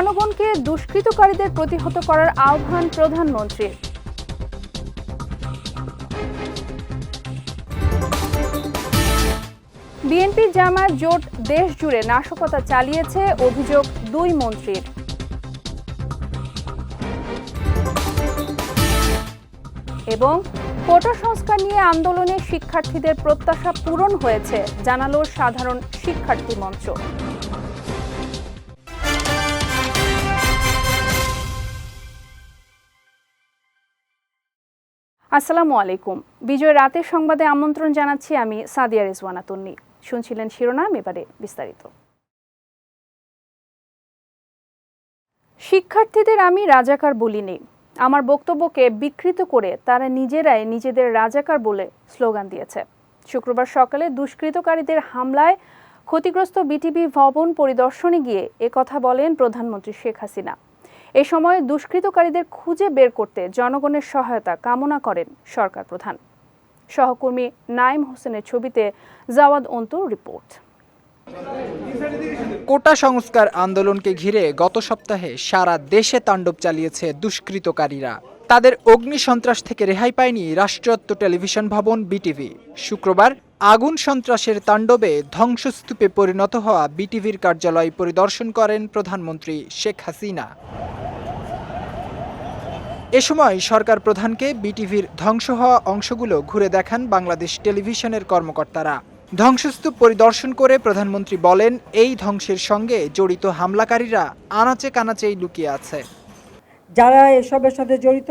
জনগণকে দুষ্কৃতকারীদের প্রতিহত করার আহ্বান প্রধানমন্ত্রীর বিএনপি জামাত জোট দেশ জুড়ে নাশকতা চালিয়েছে, অভিযোগ দুই মন্ত্রীর। এবং কোটা সংস্কার নিয়ে আন্দোলনে শিক্ষার্থীদের প্রত্যাশা পূরণ হয়েছে, জানালো সাধারণ শিক্ষার্থী মঞ্চ। আসসালামু আলাইকুম। বিজয় রাতের সংবাদে আমন্ত্রণ জানাচ্ছি আমি সাদিয়া রেজওয়ানা তুন্নি। শুনছিলেন শিরোনাম, এবারে বিস্তারিত। শিক্ষার্থীদের আমি রাজাকার বলিনি। আমার বক্তব্যকে বিকৃত করে তারা নিজেরাই নিজেদের রাজাকার বলে স্লোগান দিয়েছে। শুক্রবার সকালে দুষ্কৃতকারীদের হামলায় ক্ষতিগ্রস্ত বিটিভি ভবন পরিদর্শনে গিয়ে কথা বলেন প্রধানমন্ত্রী শেখ হাসিনা। এ সময় দুষ্কৃতকারীদের খুঁজে বের করতে জনগণের সহায়তা কামনা করেন সরকার প্রধান। সহকর্মী নাইম হোসেনের ছবিতে জাওয়াদ অন্তুর রিপোর্ট। কোটা সংস্কার আন্দোলনকে ঘিরে গত সপ্তাহে সারা দেশে তাণ্ডব চালিয়েছে দুষ্কৃতকারীরা। তাদের অগ্নি সন্ত্রাস থেকে রেহাই পায়নি রাষ্ট্রীয়ত্ব টেলিভিশন ভবন বিটিভি। শুক্রবার আগুন সন্ত্রাসের তাণ্ডবে ধ্বংসস্তূপে পরিণত হওয়া বিটিভির কার্যালয় পরিদর্শন করেন প্রধানমন্ত্রী শেখ হাসিনা। এ সময় সরকার প্রধানকে বিটিভির ধ্বংস হওয়া অংশগুলো ঘুরে দেখান বাংলাদেশ টেলিভিশনের কর্মকর্তারা। ধ্বংসস্তূপ পরিদর্শন করে প্রধানমন্ত্রী বলেন, এই ধ্বংসের সঙ্গে জড়িত হামলাকারীরা আনাচে কানাচেই লুকিয়ে আছে। যারা এসবের সাথে জড়িত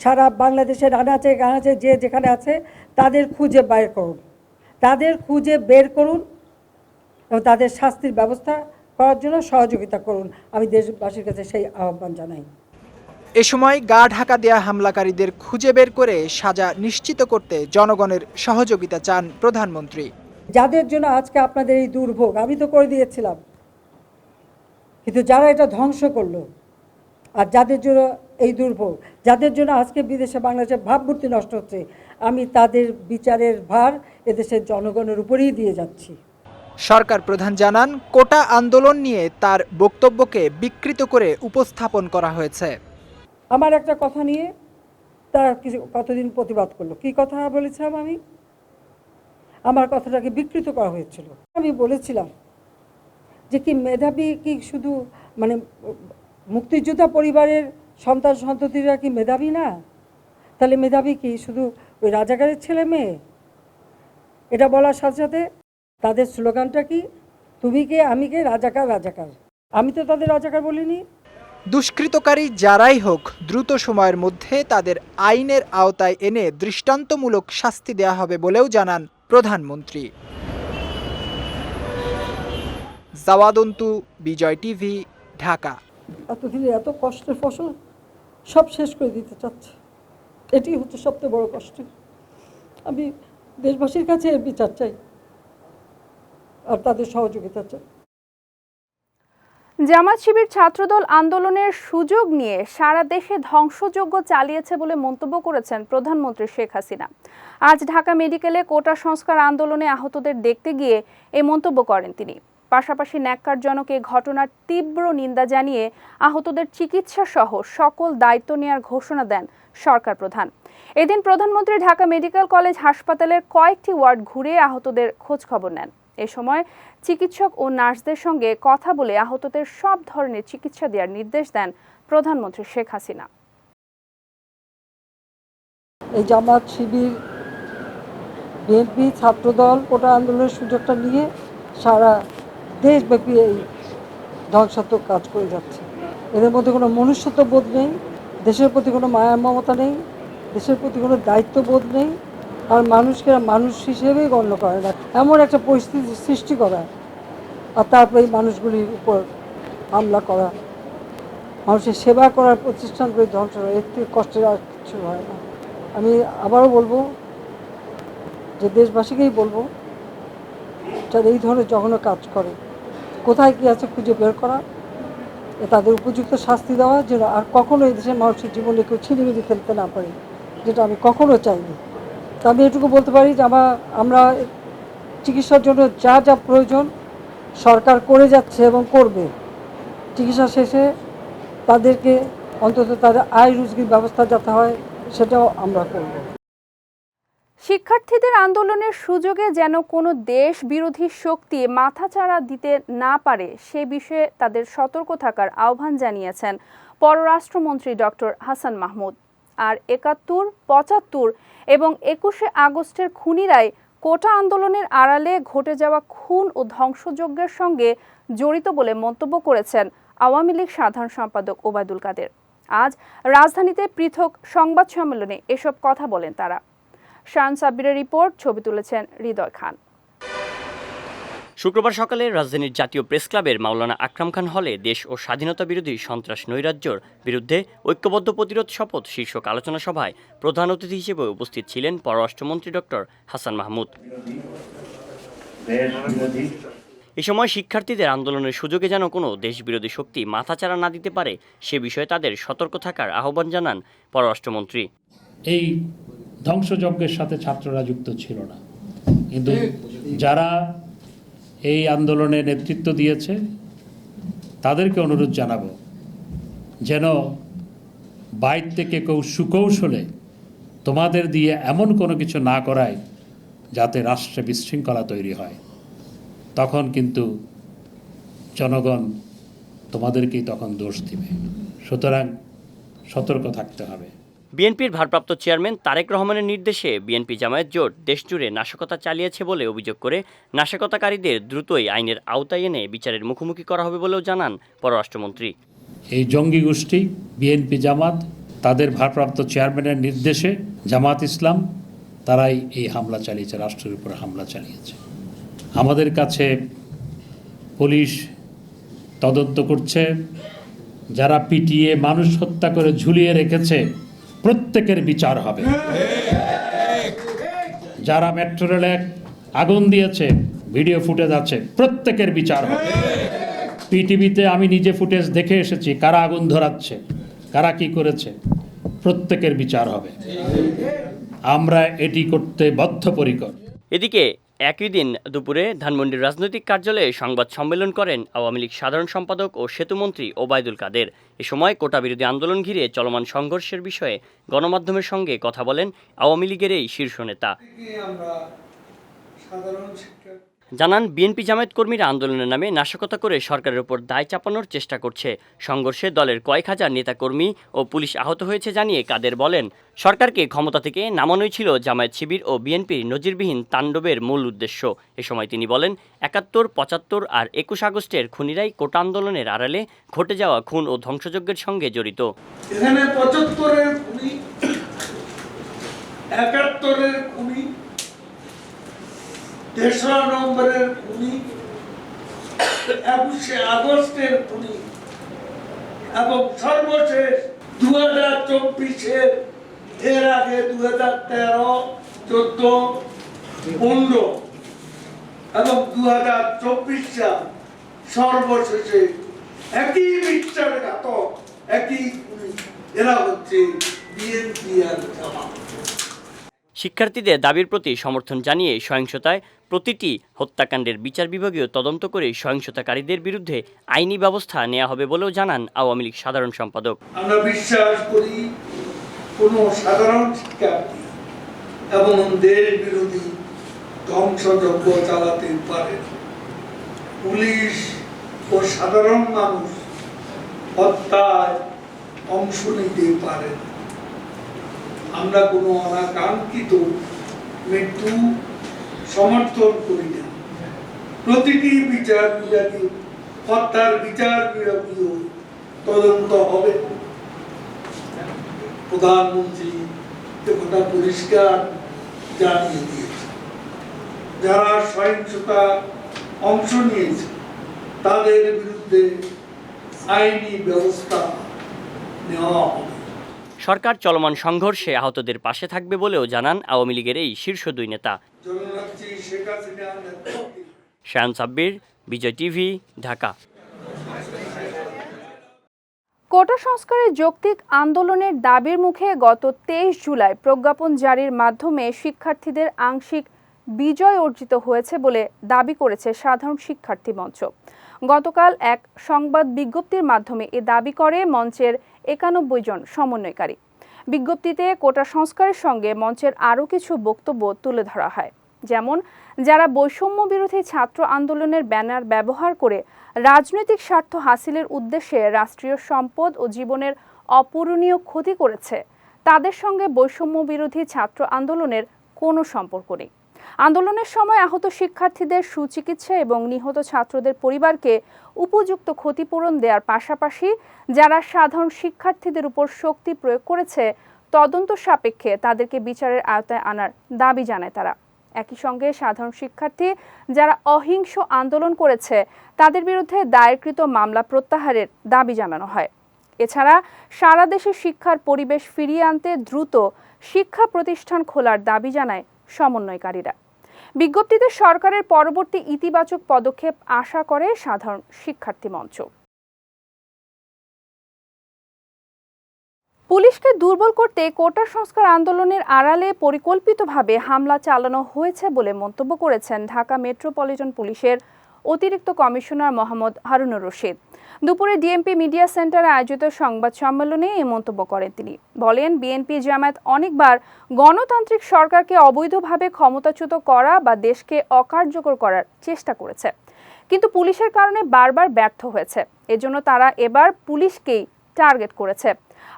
সারা বাংলাদেশের আনাচে গানাচে যে যেখানে আছে তাদের খুঁজে বের করুন। তাদের খুঁজে বের করুন এবং তাদের শাস্তির ব্যবস্থা করার জন্য সহযোগিতা করুন। আমি দেশবাসীর কাছে সেই আহ্বান জানাই। এ সময় গা ঢাকা দেয়া হামলাকারীদের খুঁজে বের করে সাজা নিশ্চিত করতে জনগণের সহযোগিতা চান প্রধানমন্ত্রী। যাদের জন্য আজকে আপনাদের এই দুর্ভোগ আমি তো করে দিয়েছিলাম। কিন্তু যারা এটা ধ্বংস করল আর যাদের জন্য এই দুর্ভোগ যাদের জন্য আজকে বিদেশে বাংলাদেশের ভাবমূর্তি নষ্ট হচ্ছে আমি তাদের বিচারের ভার এদেশের জনগণের উপরেই দিয়ে যাচ্ছি। সরকার প্রধান জানান কোটা আন্দোলন নিয়ে তার বক্তব্যকে বিকৃত করে উপস্থাপন করা হয়েছে। আমার একটা কথা নিয়ে তারা কিছু কতদিন প্রতিবাদ করল? কি কথা বলেছিলাম আমি? আমার কথাটাকে বিকৃত করা হয়েছিল। আমি বলেছিলাম যে কি মেধাবী কি শুধু মানে মুক্তিযোদ্ধা পরিবারের সন্তান সন্ততিরা কি মেধাবী না? তাহলে মেধাবী কি? শুধু ওই রাজাকারের ছেলে মেয়ে? এটা বলার সাথে সাথে তাদের স্লোগানটা কি? তুমি কে, আমি কে? রাজাকার রাজাকার। আমি তো তাদের রাজাকার বলিনি। দুষ্কৃতকারী যারাই হোক, দ্রুত সময়ের মধ্যে তাদের আইনের আওতায় এনে দৃষ্টান্তমূলক শাস্তি দেয়া হবে বলেও জানান প্রধানমন্ত্রী। জাওয়াদন্তু, বিজয় টিভি, ঢাকা। এতদিনে এত কষ্টের ফসল সব শেষ করে দিতে চাচ্ছে। এটি হচ্ছে সবচেয়ে বড় কষ্ট। আমি দেশবাসীর কাছে এর বিচার চাই আর তাদের সহযোগিতা চাই। জামাত শিবির ছাত্রদল আন্দোলনের সুযোগ নিয়ে সারা দেশে ধ্বংসযজ্ঞ চালিয়েছে বলে মন্তব্য করেছেন প্রধানমন্ত্রী শেখ হাসিনা। আজ ঢাকা মেডিকেলে কোটা সংস্কার আন্দোলনে আহতদের দেখতে গিয়ে এই মন্তব্য করেন তিনি। পাশাপাশি ন্যাক্কারজনক এ ঘটনার তীব্র নিন্দা জানিয়ে আহতদের চিকিৎসা সহ সকল দায়িত্ব নেওয়ার ঘোষণা দেন সরকার প্রধান। এদিন প্রধানমন্ত্রী ঢাকা মেডিকেল কলেজ হাসপাতালের কয়েকটি ওয়ার্ড ঘুরে আহতদের খোঁজ খবর নেন। এ সময় চিকিৎসক ও নার্সদের সঙ্গে কথা বলে আহতদের সব ধরনের চিকিৎসা দেওয়ার নির্দেশ দেন প্রধানমন্ত্রী শেখ হাসিনা। এই জামাত শিবির, বিএনপি ছাত্রদল কোটা আন্দোলনের সুযোগটা নিয়ে সারা দেশব্যাপী এই ধ্বংসাত্মক কাজ করে যাচ্ছে। এদের মধ্যে কোনো মনুষ্যত্ব বোধ নেই, দেশের প্রতি কোনো মায়া মমতা নেই, দেশের প্রতি কোনো দায়িত্ববোধ নেই, আর মানুষকে মানুষ হিসেবেই গণ্য করে না। এমন একটা পরিস্থিতি সৃষ্টি করা আর তারপরে এই মানুষগুলির উপর হামলা করা। মানুষের সেবা করার প্রতিষ্ঠানগুলি ধ্বংস করা এর থেকে কষ্টের আর কিছু হয় না। আমি আবারও বলব যে দেশবাসীকেই বলব, যারা এই ধরনের জঘন্য কাজ করে কোথায় কী আছে খুঁজে বের করা তাদের উপযুক্ত শাস্তি দেওয়া যেন আর কখনো এই দেশের মানুষের জীবনে কেউ ছিনিমিনি ফেলতে না পারে, যেটা আমি কখনো চাইনি। তো আমি এটুকু বলতে পারি যে আমার আমরা চিকিৎসার জন্য যা যা প্রয়োজন সরকার করে যাচ্ছে এবং করবে, চিকিৎসা শেষে তাদেরকে অন্তত তাদের আয় রুজগির ব্যবস্থা যাতে হয়, সেটাও আমরা করব। শিক্ষার্থীদের আন্দোলনের সুযোগে যেন কোনো দেশ বিরোধী শক্তি মাথাচাড়া দিতে না পারে, সে বিষয়ে তাদের সতর্ক থাকার আহ্বান জানিয়েছেন পররাষ্ট্রমন্ত্রী ডক্টর হাসান মাহমুদ। আর একাত্তর, পঁচাত্তর এবং একুশে আগস্টের খুনিরাই কোটা আন্দোলনের আড়ালে ঘটে যাওয়া খুন ও ধ্বংসযজ্ঞের সঙ্গে জড়িত বলে মন্তব্য করেছেন আওয়ামী লীগ সাধারণ সম্পাদক ওবায়দুল কাদের। আজ রাজধানীতে পৃথক সংবাদ সম্মেলনে এসব কথা বলেন তারা। শান সাব্বিরের রিপোর্ট ছবি তুলেছেন হৃদয় খান। শুক্রবার সকালে রাজধানীর জাতীয় প্রেস ক্লাবের মাওলানা আকরাম খান হলে দেশ ও স্বাধীনতা বিরোধী সন্ত্রাস নৈরাজ্যর বিরুদ্ধে ঐক্যবদ্ধ প্রতিরোধ শপথ শীর্ষক আলোচনা সভায় প্রধান অতিথি হিসেবে উপস্থিত ছিলেন পররাষ্ট্রমন্ত্রী ডক্টর হাসান মাহমুদ। এ সময় শিক্ষার্থীদের আন্দোলনের সুযোগে যেন কোনো দেশবিরোধী শক্তি মাথাচাড়া না দিতে পারে সে বিষয়ে তাদের সতর্ক থাকার আহ্বান জানান পররাষ্ট্রমন্ত্রী। এই ধ্বংসযজ্ঞের সাথে ছাত্ররা যুক্ত ছিল না। কিন্তু যারা এই আন্দোলনে নেতৃত্ব দিয়েছে তাদেরকে অনুরোধ জানাব যেন বাইর থেকে কেউ সুকৌশলে তোমাদের দিয়ে এমন কোনো কিছু না করায় যাতে রাষ্ট্রে বিশৃঙ্খলা তৈরি হয়। তখন কিন্তু জনগণ তোমাদেরকেই তখন দোষ দিবে। সুতরাং সতর্ক থাকতে হবে। বিএনপির ভারপ্রাপ্ত চেয়ারম্যান তারেক রহমানের নির্দেশে বিএনপি জামায়াত জোট দেশজুড়ে নাশকতা চালিয়েছে বলে অভিযোগ করে নাশকতাকারীদের দ্রুতই আইনের আওতায় এনে বিচারের মুখোমুখি করা হবে বলেও জানান পররাষ্ট্রমন্ত্রী। এই জঙ্গি গোষ্ঠী, বিএনপি জামাত, তাদের ভারপ্রাপ্ত চেয়ারম্যানের নির্দেশে জামাত ইসলাম, তারাই এই হামলা চালিয়েছে, রাষ্ট্রের উপর হামলা চালিয়েছে। আমাদের কাছে পুলিশ তদন্ত করছে, যারা পিটিয়ে মানুষ হত্যা করে ঝুলিয়ে রেখেছে প্রত্যেকের বিচার হবে। যারা মেট্রো রেলে আগুন দিয়েছে ভিডিও ফুটেজ আছে, প্রত্যেকের বিচার হবে। পিটিভিতে আমি নিজে ফুটেজ দেখে এসেছি, কারা আগুন ধরাচ্ছে, কারা কি করেছে, প্রত্যেকের বিচার হবে। আমরা এটি করতে বদ্ধপরিকর। এদিকে একই দিন দুপুরে ধানমন্ডির রাজনৈতিক কার্যালয়ে সংবাদ সম্মেলন করেন আওয়ামী লীগ সাধারণ সম্পাদক ও সেতুমন্ত্রী ওবায়দুল কাদের। এ সময় কোটা বিরোধী আন্দোলন ঘিরে চলমান সংঘর্ষের বিষয়ে গণমাধ্যমের সঙ্গে কথা বলেন আওয়ামী লীগের এই শীর্ষ নেতা। জানান, বিএনপি জামায়াত কর্মীরা আন্দোলনের নামে নাশকতা করে সরকারের উপর দায় চাপানোর চেষ্টা করছে। সংঘর্ষে দলের কয়েক হাজার নেতাকর্মী ও পুলিশ আহত হয়েছে জানিয়ে কাদের বলেন, সরকারকে ক্ষমতা থেকে নামানোই ছিল জামায়াত শিবির ও বিএনপির নজিরবিহীন তাণ্ডবের মূল উদ্দেশ্য। এ সময় তিনি বলেন, একাত্তর, পঁচাত্তর আর একুশ আগস্টের খুনিরাই কোটা আন্দোলনের আড়ালে ঘটে যাওয়া খুন ও ধ্বংসযজ্ঞের সঙ্গে জড়িত। এখানে পঁচাত্তরের একাত্তরের খুনি তেসরা নম্বরের খুনি একুশে আগস্টের খুনি এবং সর্বশেষ দু হাজার চব্বিশের, এর আগে দু হাজার তেরো, চোদ্দ, পনেরো, এবং দু হাজার চব্বিশ সাল সর্বশেষে একই বিশ্বাসঘাতক একই এরা হচ্ছে বিএনপি আর জামাত। শিক্ষার্থীদের দাবির প্রতি সমর্থন জানিয়ে সহিংসতায় প্রতিটি হত্যাকাণ্ডের বিচার বিভাগীয় তদন্ত করে সহিংসতাকারীদের বিরুদ্ধে আইনি ব্যবস্থা নেওয়া হবে বলেও জানান আওয়ামী লীগ সাধারণ সম্পাদক আমরা বিশ্বাস করি কোন সাধারণ শিক্ষার্থী এবং দেশ বিরোধী ধ্বংসযজ্ঞ চালাতে পারে পুলিশ ও সাধারণ মানুষ হত্যায় অংশ নিতে পারে না। আমরা কোনো অনাকাঙ্ক্ষিত মৃত্যু সমর্থন করি না। প্রতিটি বিচার বিভাগীয় হত্যার বিচার বিভাগীয় তদন্ত হবে। প্রধানমন্ত্রী কথা পরিষ্কার জানিয়ে দিয়েছে। যারা সহিংসতা অংশ নিয়েছে, তাদের বিরুদ্ধে আইনি ব্যবস্থা নেওয়া হবে। সরকার চলমান সংঘর্ষে আহতদের পাশে থাকবে বলেও জানান আওয়ামী লীগের এই শীর্ষ দুই নেতা। শায়ান সাব্বির, বিজয় টিভি, ঢাকা। কোটা সংস্কারের যৌক্তিক আন্দোলনের দাবির মুখে গত তেইশ জুলাই প্রজ্ঞাপন জারির মাধ্যমে শিক্ষার্থীদের আংশিক বিজয় অর্জিত হয়েছে বলে দাবি করেছে সাধারণ শিক্ষার্থী মঞ্চ। গতকাল এক সংবাদ বিজ্ঞপ্তির মাধ্যমে এ দাবি করে মঞ্চের একানব্বই জন সমন্বয়কারী। বিজ্ঞপ্তিতে কোটা সংস্কারের সঙ্গে মঞ্চের আরও কিছু বক্তব্য তুলে ধরা হয়। যেমন, যারা বৈষম্য বিরোধী ছাত্র আন্দোলনের ব্যানার ব্যবহার করে রাজনৈতিক স্বার্থ হাসিলের উদ্দেশ্যে রাষ্ট্রীয় সম্পদ ও জীবনের অপূরণীয় ক্ষতি করেছে, তাদের সঙ্গে বৈষম্য বিরোধী ছাত্র আন্দোলনের কোনো সম্পর্ক নেই। আন্দোলনের সময় আহত শিক্ষার্থীদের সুচিকিৎসা এবং নিহত ছাত্রদের পরিবারকে উপযুক্ত ক্ষতিপূরণ দেওয়ার পাশাপাশি যারা সাধারণ শিক্ষার্থীদের উপর শক্তি প্রয়োগ করেছে, তদন্ত সাপেক্ষে তাদেরকে বিচারের আওতায় আনার দাবি জানায় তারা। একই সঙ্গে সাধারণ শিক্ষার্থী যারা অহিংস আন্দোলন করেছে, তাদের বিরুদ্ধে দায়েরকৃত মামলা প্রত্যাহারের দাবি জানানো হয়। এছাড়া সারা দেশে শিক্ষার পরিবেশ ফিরিয়ে আনতে দ্রুত শিক্ষা প্রতিষ্ঠান খোলার দাবি জানায় সমন্বয়কারীরা। বিজ্ঞপ্তিতে সরকারের পরবর্তী ইতিবাচক পদক্ষেপ আশা করে সাধারণ শিক্ষার্থী মঞ্চ। পুলিশকে দুর্বল করতে কোটা সংস্কার আন্দোলনের আড়ালে পরিকল্পিতভাবে হামলা চালানো হয়েছে বলে মন্তব্য করেছেন ঢাকা মেট্রোপলিটন পুলিশের অতিরিক্ত কমিশনার মোহাম্মদ হারুনুর রশিদ। দুপুরে ডিএমপি মিডিয়া সেন্টারে আয়োজিত সংবাদ সম্মেলনে এই মন্তব্য করেন তিনি। বলেন বিএনপি জামায়াত অনেকবার গণতান্ত্রিক সরকারকে অবৈধভাবে ক্ষমতাচ্যুত করা বা দেশকে অকার্যকর করার চেষ্টা করেছে। কিন্তু পুলিশের কারণে বারবার ব্যর্থ হয়েছে। এজন্য তারা এবার পুলিশকেই টার্গেট করেছে।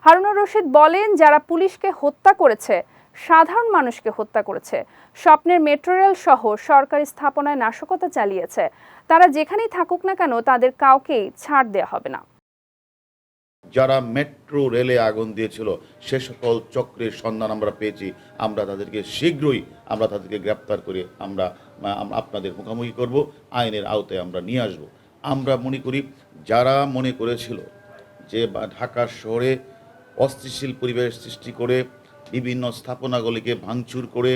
হারুনুর রশিদ বলেন, যারা পুলিশকে হত্যা করেছে, সাধারণ মানুষকে হত্যা করেছে স্বপ্নের মেট্রো রেল সহ সরকারি স্থাপনায় নাশকতা চালিয়েছে। তারা যেখানেই থাকুক না কেন তাদের কাউকেই ছাড় দেওয়া হবে না। যারা মেট্রো রেলে আগুন দিয়েছিল, সে সকল চক্রের সন্ধান আমরা পেয়েছি। আমরা তাদেরকে শীঘ্রই আমরা তাদেরকে গ্রেপ্তার করে আমরা আপনাদের মুখোমুখি করব, আইনের আওতায় আমরা নিয়ে আসব। আমরা মনে করি, যারা মনে করেছিল যে ঢাকা শহরে অস্থিতিশীল পরিবেশ সৃষ্টি করে বিভিন্ন স্থাপনাগুলিকে ভাঙচুর করে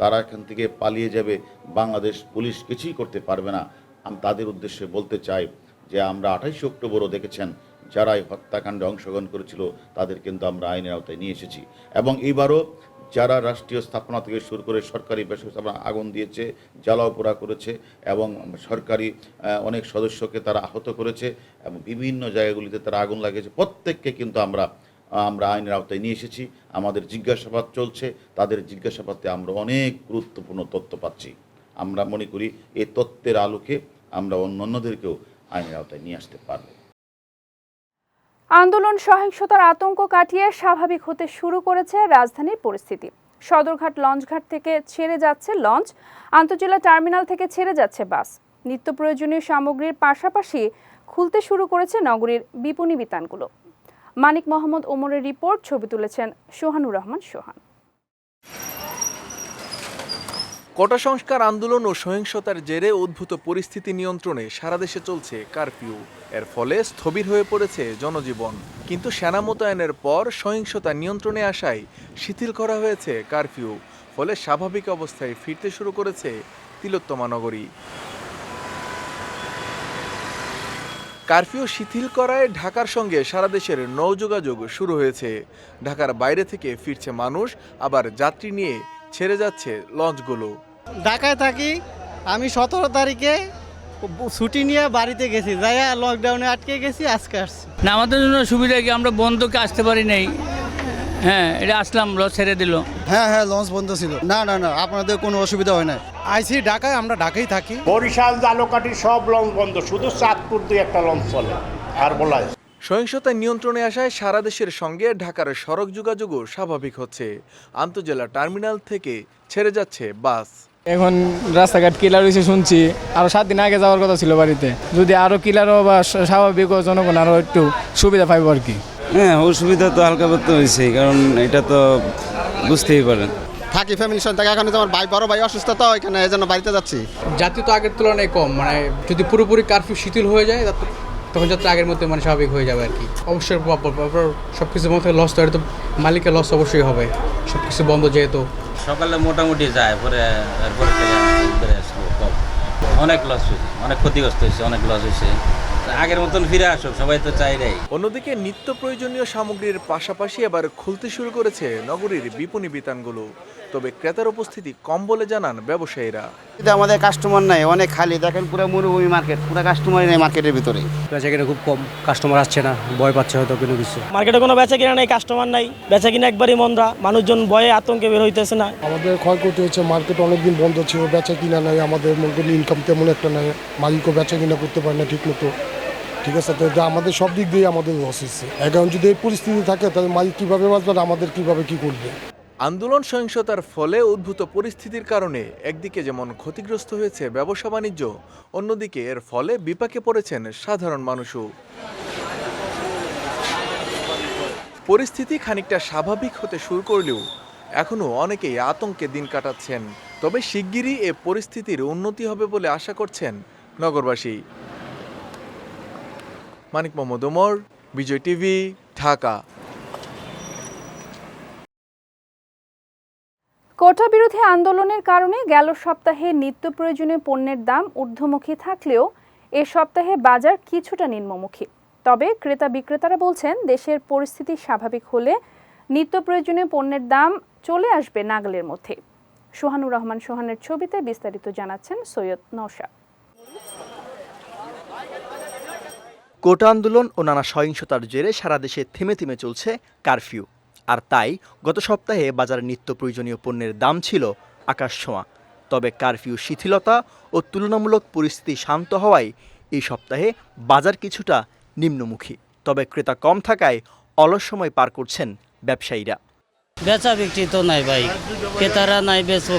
তারা এখান থেকে পালিয়ে যাবে, বাংলাদেশ পুলিশ কিছুই করতে পারবে না। আমি তাদের উদ্দেশ্যে বলতে চাই যে আমরা আঠাইশে অক্টোবরও দেখেছেন যারা এই হত্যাকাণ্ডে অংশগ্রহণ করেছিল, তাদের কিন্তু আমরা আইনের আওতায় নিয়ে এসেছি। এবং এইবারও যারা রাষ্ট্রীয় স্থাপনা থেকে শুরু করে সরকারি বেসরকারি আগুন দিয়েছে, জ্বালাও পোড়া করেছে এবং সরকারি অনেক সদস্যকে তারা আহত করেছে এবং বিভিন্ন জায়গাগুলিতে তারা আগুন লাগিয়েছে, প্রত্যেককে কিন্তু আমরা আমরা আইনের আওতায় নিয়ে এসেছি, আমাদের জিজ্ঞাসাবাদ চলছে, তাদের জিজ্ঞাসাবাদে আমরা অনেক গুরুত্বপূর্ণ তথ্য পাচ্ছি। আমরা মনে করি এই তত্ত্বের আলোকে আমরা অন্যান্যদেরকেও আইনের আওতায় নিয়ে আসতে পারব। আন্দোলন সহিংসতার আতঙ্ক কাটিয়ে স্বাভাবিক হতে শুরু করেছে রাজধানীর পরিস্থিতি। সদরঘাট লঞ্চঘাট থেকে ছেড়ে যাচ্ছে লঞ্চ, আন্তজেলা টার্মিনাল থেকে ছেড়ে যাচ্ছে বাস। নিত্য প্রয়োজনীয় সামগ্রীর পাশাপাশি খুলতে শুরু করেছে নগরীর বিপণী বিতানগুলো। মানিক মোহাম্মদ ওমরের রিপোর্ট, ছবি তুলেছেন সোহানুর রহমান সোহান। কোটা সংস্কার আন্দোলন ও সহিংসতার জেরে উদ্ভূত পরিস্থিতি নিয়ন্ত্রণে সারা দেশে চলছে কারফিউ। এর ফলে স্থবির হয়ে পড়েছে জনজীবন। কিন্তু সেনা মোতায়েনের পর সহিংসতা নিয়ন্ত্রণে আসায় শিথিল করা হয়েছে কারফিউ। ফলে স্বাভাবিক অবস্থায় ফিরতে শুরু করেছে তিলোত্তমা নগরী। কারফিউ শিথিল করায় ঢাকার সঙ্গে সারা দেশের নৌ যোগাযোগ শুরু হয়েছে। ঢাকার বাইরে থেকে ফিরছে মানুষ আবার যাত্রী নিয়ে ছেড়ে যাচ্ছে লঞ্চগুলো। ঢাকায় থাকি আমি সতেরো তারিখে ছুটি নিয়ে বাড়িতে গেছি যাইয়া লকডাউনে আটকে গেছি আজকে আসছি। না আমাদের জন্য সুবিধা কি? আমরা বন্ধকে আসতে পারি নাই। হ্যাঁ এটা আসলাম ল ছেড়ে দিল। হ্যাঁ হ্যাঁ লঞ্চ বন্ধ ছিল। না না না আপনাদের কোনো অসুবিধা হয় না আইসি ঢাকায় আমরা ঢাকাই থাকি। বরিশাল জালকাঠি সব লঞ্চ বন্ধ শুধু চাঁদপুর দিয়ে একটা লঞ্চ চলে আর বলা সহিংসতা নিয়ন্ত্রণে আসায় সারা দেশের সঙ্গে ঢাকার সড়ক যোগাযোগও স্বাভাবিক হচ্ছে। আন্তজেলা টার্মিনাল থেকে ছেড়ে যাচ্ছে বাস। এখন রাস্তাঘাট কিলার হয়েছে শুনছি। আরও সাত দিন আগে যাওয়ার কথা ছিল বাড়িতে। যদি আরও কিলারও বা স্বাভাবিক ও জনগণ আরও একটু সুবিধা পাইব আর কি। হ্যাঁ অসুবিধা তো হালকা করতে হয়েছে কারণ এটা তো বুঝতেই পারেন। থাকি ফ্যামিলির সাথে থাকি এখন আমার ভাই বড় ভাই অসুস্থ তো এখানে এই জন্য বাড়িতে যাচ্ছি। যাত্রী তো আগের তুলনায় কম মানে যদি পুরোপুরি কারফিউ শিথিল হয়ে যায় তখন যাত্রা আগের মধ্যে মানে স্বাভাবিক হয়ে যাবে আর কি। অবশ্যই সব কিছু মধ্যে লস তো তো মালিকের লস অবশ্যই হবে। সব কিছু বন্ধ যেহেতু। সকালে মোটামুটি যায় পরে এরপরে অনেক লস হয়েছে অনেক ক্ষতিগ্রস্ত হয়েছে অনেক লস হয়েছে। আগের মতন ফিরে আসুক সবাই তো চাই নাই। অন্যদিকে নিত্য প্রয়োজনীয় সামগ্রীর পাশাপাশি এবার খুলতে শুরু করেছে নগরীর বিপণী বিতানগুলো। তবে ক্রেতার উপস্থিতি কম বলে জানান ব্যবসায়ীরা। কিন্তু আমাদের কাস্টমার নাই অনেক খালি। দেখেন পুরো মরুভূমি মার্কেট পুরো কাস্টমারই নেই মার্কেটের ভিতরে। বেচা কিনা খুব কম কাস্টমার আসছে না ভয় পাচ্ছে হয়তো কোনো কিছু। মার্কেটে কোনো বেচা কিনা নেই কাস্টমার নাই। বেচা কিনা একবারই মন্দা মানুষজন ভয়ে আতঙ্কে বের হইতেছে না। আমাদের ক্ষয়ক্ষতি হচ্ছে মার্কেট অনেকদিন বন্ধ ছিল বেচা কিনা নাই আমাদের মনে ইনকাম তেমন একটা নাই মালিকও বেচা কিনা করতে পারে না ঠিক মতো ঠিক আছে? তো আমাদের সব দিক দিয়ে আমাদের লস হচ্ছে এখন যদি এই পরিস্থিতি থাকে, তাহলে মালিক কীভাবে বাঁচবে আমাদের কীভাবে কী করবে? আন্দোলন সহিংসতার ফলে উদ্ভূত পরিস্থিতির কারণে একদিকে যেমন ক্ষতিগ্রস্ত হয়েছে ব্যবসা বাণিজ্য, অন্যদিকে এর ফলে বিপাকে পড়েছেন সাধারণ মানুষও। পরিস্থিতি খানিকটা স্বাভাবিক হতে শুরু করলেও এখনও অনেকেই আতঙ্কে দিন কাটাচ্ছেন। তবে শিগগিরই এ পরিস্থিতির উন্নতি হবে বলে আশা করছেন নগরবাসী। মানিক মোহাম্মদ ওমর, বিজয় টিভি, ঢাকা। কোটা বিরোধী আন্দোলনের কারণে গেল সপ্তাহে নিত্য প্রয়োজনীয় পণ্যের দাম ঊর্ধ্বমুখী থাকলেও এ সপ্তাহে বাজার কিছুটা নিম্নমুখী। তবে ক্রেতা বিক্রেতারা বলছেন, দেশের পরিস্থিতি স্বাভাবিক হলে নিত্য প্রয়োজনীয় পণ্যের দাম চলে আসবে নাগালের মধ্যে। সোহানুর রহমান সোহানের ছবিতে বিস্তারিত জানাচ্ছেন সৈয়দ নওশা কোটা আন্দোলন ও নানা সহিংসতার জেরে সারা দেশে থেমে থেমে চলছে কারফিউ। আর তাই গত সপ্তাহে বাজারে নিত্য প্রয়োজনীয় পণ্যের দাম ছিল আকাশ ছোঁয়া। তবে কারফিউ শিথিলতা ও তুলনামূলক পরিস্থিতি শান্ত হওয়ায় এই সপ্তাহে বাজার কিছুটা নিম্নমুখী। তবে ক্রেতা কম থাকায় অলস সময় পার করছেন ব্যবসায়ীরা। বেচা বিক্রি তো নাই ভাই। ক্রেতারা নাই বেচবো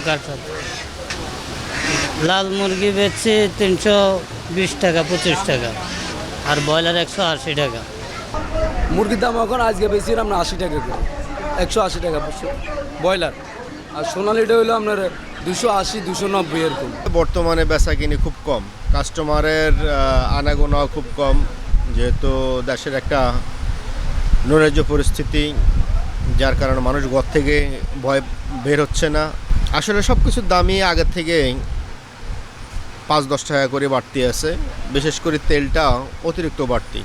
লাল মুরগি বেচছি তিনশো বিশ টাকা, পঁচিশ টাকা। আর ব্রয়লার একশো আশি টাকা। মুরগির দাম এখন আজকে বেশি আমরা আশি টাকা করে। একশো আশি টাকা ব্রয়লার। আর সোনালিটা হলো আপনার দুশো আশি দুশো নব্বই এরকম। বর্তমানে বেচা কিনি খুব কম। কাস্টমারের আনাগোনা খুব কম। যেহেতু দেশের একটা নৈরাজ্য পরিস্থিতি যার কারণে মানুষ ঘর থেকে ভয় বের হচ্ছে না। আসলে সব কিছুর দামই আগের থেকে পাঁচ দশ টাকা করে বাড়তি আছে। বিশেষ করে তেলটা অতিরিক্ত বাড়তি।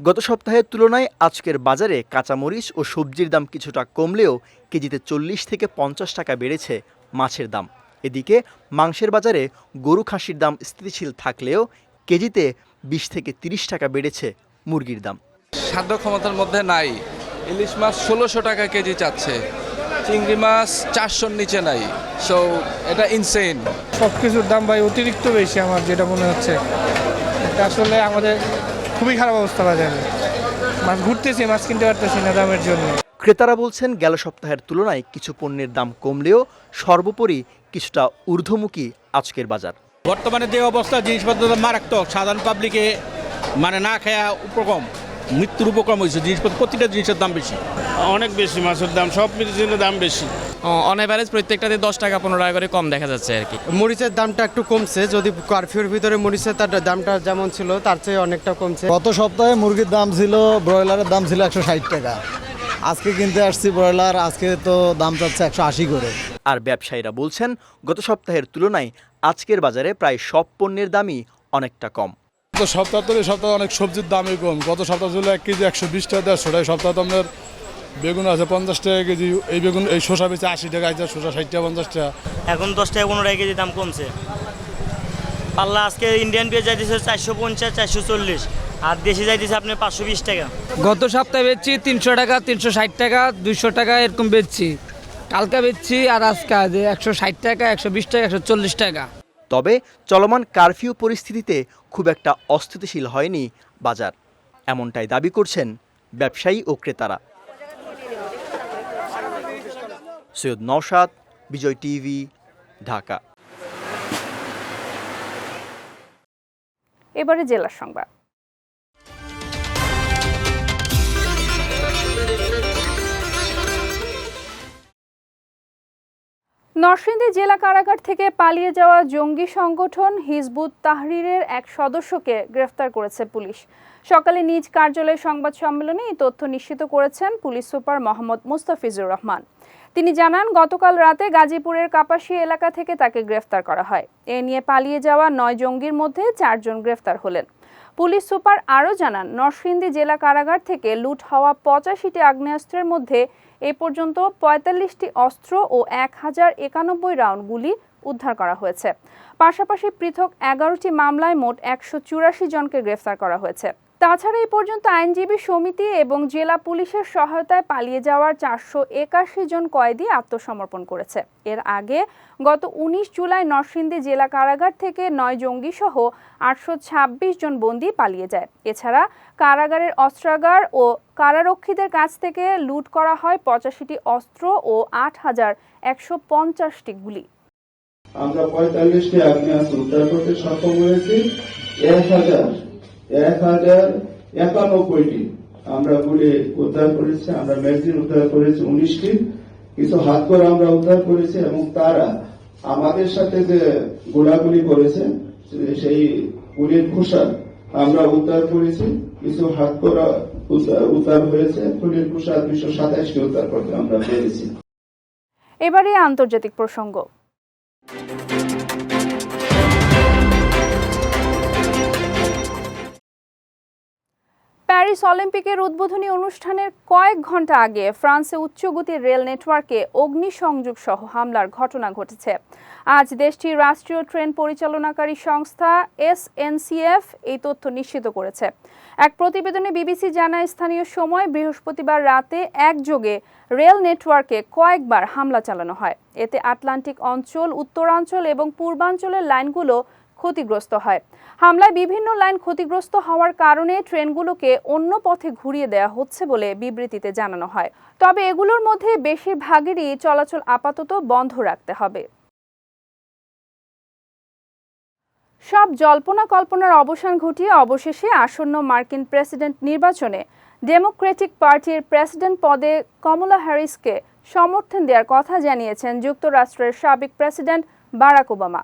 গত সপ্তাহের তুলনায় আজকের বাজারে কাঁচামরিচ ও সবজির দাম কিছুটা কমলেও কেজিতে চল্লিশ থেকে পঞ্চাশ টাকা বেড়েছে মাছের দাম। এদিকে মাংসের বাজারে গরু খাসির দাম স্থিতিশীল থাকলেও কেজিতে বিশ থেকে তিরিশ টাকা বেড়েছে মুরগির দাম। সাধ্য ক্ষমতার মধ্যে নাই। ইলিশ মাছ ষোলোশো টাকা কেজি চাচ্ছে। চিংড়ি মাছ চারশোর নিচে নাই। সো এটা ইনসেন সব কিছুর দাম ভাই অতিরিক্ত বেশি আমার যেটা মনে হচ্ছে। এটা আসলে আমাদের খুবই খারাপ অবস্থা বাজারে মাছ ঘুরতেছি মাছ কিনতে পারতেছি না দামের জন্য। ক্রেতারা বলছেন গেল সপ্তাহের তুলনায় কিছু পণ্যের দাম কমলেও সর্বোপরি কিছুটা ঊর্ধ্বমুখী আজকের বাজার। বর্তমানে যে অবস্থা জিনিসপত্র মারাত্মক। সাধারণ পাবলিকে মানে না খায়া উপকম মৃত্যুর উপক্রম হয়েছে জিনিসপত্র প্রতিটা জিনিসের দাম বেশি। অনেক বেশি মাছের দাম সব জিনিসের দাম বেশি। অন এভারেজ প্রত্যেকটাতে দশ টাকা পনেরো টাকা করে কম দেখা যাচ্ছে আর কি। মরিচের দামটা একটু কমছে যদি কারফিউর ভিতরে মরিচের তার দামটা যেমন ছিল তার চেয়ে অনেকটা কমছে। গত সপ্তাহে মুরগির দাম ছিল ব্রয়লারের দাম ছিল একশো ষাট টাকা। আজকে কিনতে আসছি ব্রয়লার আজকে তো দাম চাচ্ছে একশো আশি করে। আর ব্যবসায়ীরা বলছেন গত সপ্তাহের তুলনায় আজকের বাজারে প্রায় সব পণ্যের দামই অনেকটা কম। তো সপ্তাহ তো এই সপ্তাহে অনেক সবজির দামই কম। গত সপ্তাহ ছিল এক কেজি একশো বিশ টাকা দেড়শো টাকা। সপ্তাহে তো আপনার বেগুন আছে পঞ্চাশ টাকা কেজি এই বেগুন এই শসা বেচে আশি টাকা আছে শসা ষাট টাকা পঞ্চাশ টাকা। এখন দশ টাকা পনেরো টাকা কেজি দাম কমছে। পাল্লা আজকে ইন্ডিয়ান পেঁয়াজ যাইতেছে চারশো পঞ্চাশ চারশো চল্লিশ। আর দেশি যাইতেছে আপনি পাঁচশো বিশ টাকা। গত সপ্তাহে বেচছি তিনশো টাকা তিনশো ষাট টাকা দুইশো টাকা এরকম বেচছি। কালকে বেচছি আর আজকে একশো ষাট টাকা একশো বিশ টাকা একশো চল্লিশ টাকা। তবে চলমান কারফিউ পরিস্থিতিতে খুব একটা অস্থিতিশীল হয়নি বাজার। এমনটাই দাবি করছেন ব্যবসায়ী ও ক্রেতারা। সৈয়দ নওশাদ, বিজয় টিভি, ঢাকা। এবারে জেলার সংবাদ। নরসিংদী জেলা কারাগার থেকে পালিয়ে যাওয়া জঙ্গি সংগঠন হিজবুত তাহরিরের এক সদস্যকে গ্রেফতার করেছে পুলিশ। সকালে নিজ কার্যালয়ে সংবাদ সম্মেলনে এই তথ্য নিশ্চিত করেছেন পুলিশ সুপার মোহাম্মদ মুস্তাফিজুর রহমান। তিনি জানান, গতকাল রাতে গাজীপুরের কাপাসী এলাকা থেকে তাকে গ্রেফতার করা হয়। এ নিয়ে পালিয়ে যাওয়া নয় জঙ্গির মধ্যে চারজন গ্রেফতার হলেন। পুলিশ সুপার আরও জানান, নরসিংদী জেলা কারাগার থেকে লুট হওয়া পঁচাশিটি আগ্নেয়াস্ত্রের মধ্যে এ পর্যন্ত পঁয়তাল্লিশটি অস্ত্র ও এক হাজার একানব্বই রাউন্ড গুলি উদ্ধার করা হয়েছে। পাশাপাশি পৃথক এগারোটি মামলায় মোট একশো চুরাশি জনকে গ্রেফতার করা হয়েছে। তাছাড়া এই পর্যন্ত আইনজীবী সমিতি এবং জেলা পুলিশের সহায়তায় পালিয়ে যাওয়ার চারশো একাশি জন কয়েদি আত্মসমর্পণ করেছে। এর আগে গত উনিশ জুলাই নরসিংদী জেলা কারাগার থেকে নয় জঙ্গি সহ আটশো ছাব্বিশ জন বন্দি পালিয়ে যায়। এছাড়া কারাগারের অস্ত্রাগার ও কারারক্ষীদের কাছ থেকে লুট করা হয় পঁচাশিটি অস্ত্র ও আট হাজার একশো পঞ্চাশটি গুলি। আমরা পঁয়তাল্লিশটি আগ্নেয়াস্ত্র উদ্ধার করতে সক্ষম হয়েছি। এক হাজার এক হাজার একানব্বইটি। আমরা গুলি উদ্ধার করেছি, আমরা ম্যাগজিন উদ্ধার করেছি উনিশটি। কিছু হাত করে আমরা উদ্ধার করেছি এবং তারা আমাদের সাথে যে গোলাগুলি করেছে, সেই গুলির খোসা আমরা উদ্ধার করেছি। কিছু হাত করা উদ্ধার- উদ্ধার হয়েছে গুলির খোসা দুইশো সাতাশটি উদ্ধার করতে আমরা পেরেছি। এবারে আন্তর্জাতিক প্রসঙ্গ। প্যারিস অলিম্পিকের উদ্বোধনী অনুষ্ঠানের কয়েক ঘণ্টা আগে ফ্রান্সে উচ্চগতির রেল নেটওয়ার্কে অগ্নিসংযোগ সহ হামলার ঘটনা ঘটেছে। আজ দেশটির রাষ্ট্রীয় ট্রেন পরিচালনাকারী সংস্থা এসএনসিএফ এই তথ্য নিশ্চিত করেছে। এক প্রতিবেদনে বিবিসি জানায়, স্থানীয় সময় বৃহস্পতিবার রাতে একযোগে রেল নেটওয়ার্কে কয়েকবার হামলা চালানো হয়। এতে আটলান্টিক অঞ্চল, উত্তরাঞ্চল এবং পূর্বাঞ্চলের লাইনগুলো ক্ষতিগ্রস্ত হয়। হামলায় বিভিন্ন লাইন ক্ষতিগ্রস্ত হওয়ার কারণে ট্রেনগুলোকে অন্য পথে ঘুরিয়ে দেওয়া হচ্ছে বলে বিবৃতিতে জানানো হয়। তবে এগুলোর মধ্যে বেশিরভাগেরই চলাচল আপাতত বন্ধ রাখতে হবে। সব জল্পনা কল্পনার অবসান ঘটিয়ে অবশেষে আসন্ন মার্কিন প্রেসিডেন্ট নির্বাচনে ডেমোক্রেটিক পার্টির প্রেসিডেন্ট পদে কমলা হ্যারিসকে সমর্থন দেওয়ার কথা জানিয়েছেন যুক্তরাষ্ট্রের সাবেক প্রেসিডেন্ট বারাক ওবামা।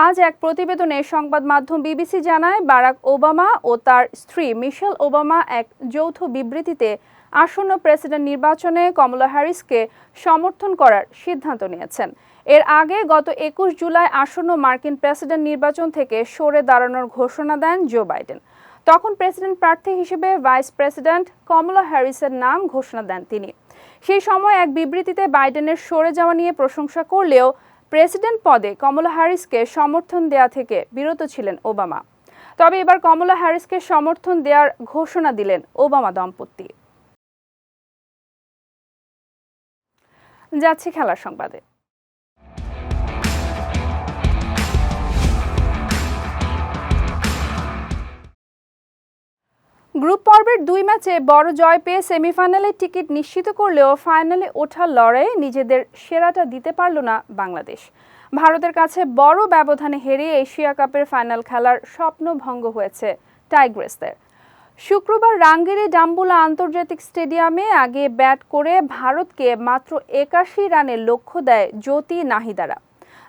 আজ এক প্রতিবেদনে সংবাদ মাধ্যম বিবিসি জানায়, বারাক ওবামা ও তার স্ত্রী মিশেল ওবামা এক যৌথ বিবৃতিতে আসন্ন প্রেসিডেন্ট নির্বাচনে কমলা হ্যারিসকে সমর্থন করার সিদ্ধান্ত নিয়েছেন। এর আগে গত একুশ জুলাই আসন্ন মার্কিন প্রেসিডেন্ট নির্বাচন থেকে সরে দাঁড়ানোর ঘোষণা দেন জো বাইডেন। তখন প্রেসিডেন্ট প্রার্থী হিসেবে ভাইস প্রেসিডেন্ট কমলা হ্যারিসের নাম ঘোষণা দেন তিনি। সেই সময় এক বিবৃতিতে বাইডেনের সরে যাওয়া নিয়ে প্রশংসা করলেও প্রেসিডেন্ট পদে কমলা হ্যারিসকে সমর্থন দেয়া থেকে বিরত ছিলেন ওবামা। তবে এবার কমলা হ্যারিসকে সমর্থন দেওয়ার ঘোষণা দিলেন ওবামা দম্পতি। যাচ্ছে খেলার সংবাদে। গ্রুপ পর্বের দুই ম্যাচে বড় জয় পেয়ে সেমিফাইনালে টিকিট নিশ্চিত করলেও ফাইনালে ওঠার লড়াইয়ে নিজেদের সেরাটা দিতে পারল না বাংলাদেশ। ভারতের কাছে বড় ব্যবধানে হেরে এশিয়া কাপের ফাইনাল খেলার স্বপ্ন ভঙ্গ হয়েছে টাইগ্রেসদের। শুক্রবার রাঙ্গিরি ডাম্বুলা আন্তর্জাতিক স্টেডিয়ামে আগে ব্যাট করে ভারতকে মাত্র একাশি রানের লক্ষ্য দেয় জ্যোতি নাহিদারা।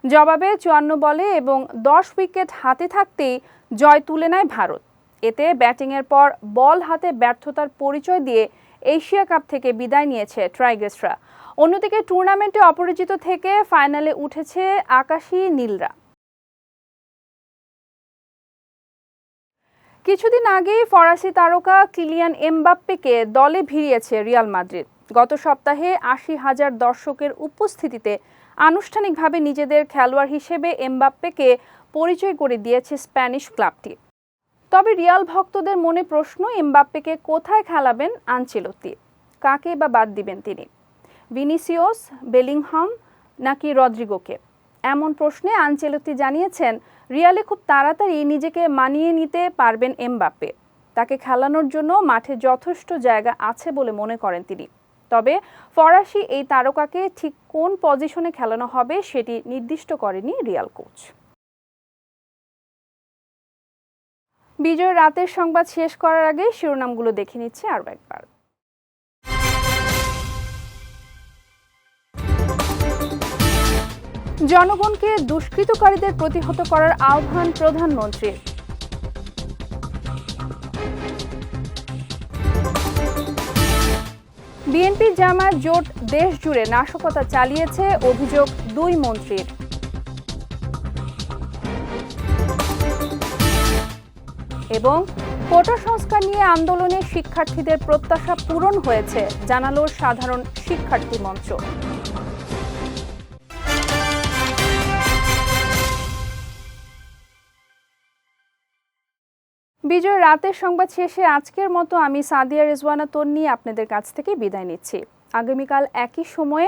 জবাবে চুয়ান্ন বলে এবং দশ উইকেট হাতে থাকতেই জয় তুলে নেয় ভারত। এতে ব্যাটিংয়ের পর বল হাতে ব্যর্থতার পরিচয় দিয়ে এশিয়া কাপ থেকে বিদায় নিয়েছে ট্রাইগেসরা অন্যদিকে টুর্নামেন্টে অপরিচিত থেকে ফাইনালে উঠেছে আকাশী নীলরা। কিছুদিন আগেই ফরাসি তারকা কিলিয়ান এমবাপ্পেকে দলে ভিড়িয়েছে রিয়াল মাদ্রিদ। গত সপ্তাহে আশি হাজার দর্শকের উপস্থিতিতে আনুষ্ঠানিকভাবে নিজেদের খেলোয়াড় হিসেবে এমবাপ্পেকে পরিচয় করে দিয়েছে স্প্যানিশ ক্লাবটি। তবে রিয়াল ভক্তদের মনে প্রশ্ন, এমবাপ্পেকে কোথায় খেলাবেন আনচেলত্তি? কাকে বা বাদ দিবেন তিনি? ভিনিসিওস বেলিংহাম নাকি রদ্রিগোকে? এমন প্রশ্নে আনচেলতি জানিয়েছেন, রিয়ালে খুব তাড়াতাড়ি নিজেকে মানিয়ে নিতে পারবেন এমবাপ্পে। তাকে খেলানোর জন্য মাঠে যথেষ্ট জায়গা আছে বলে মনে করেন তিনি। তবে ফরাসি এই তারকাকে ঠিক কোন পজিশনে খেলানো হবে সেটি নির্দিষ্ট করেনি রিয়াল কোচ। বিজয় রাতের সংবাদ শেষ করার আগে শিরোনামগুলো দেখে নিচ্ছে আরও একবার। জনগণকে দুষ্কৃতকারীদের প্রতিহত করার আহ্বান প্রধানমন্ত্রীর বিএনপি জামাত জোট দেশ জুড়ে নাশকতা চালিয়েছে, অভিযোগ দুই মন্ত্রীর। এবং কোটা সংস্কার নিয়ে আন্দোলনে শিক্ষার্থীদের প্রত্যাশা পূরণ হয়েছে, জানালো সাধারণ শিক্ষার্থী মঞ্চ। বিজয়, রাতের সংবাদ শেষে আজকের মতো আমি সাদিয়া রেজওয়ানা তন্নি আপনাদের কাছ থেকে বিদায় নিচ্ছি। আগামীকাল একই সময়ে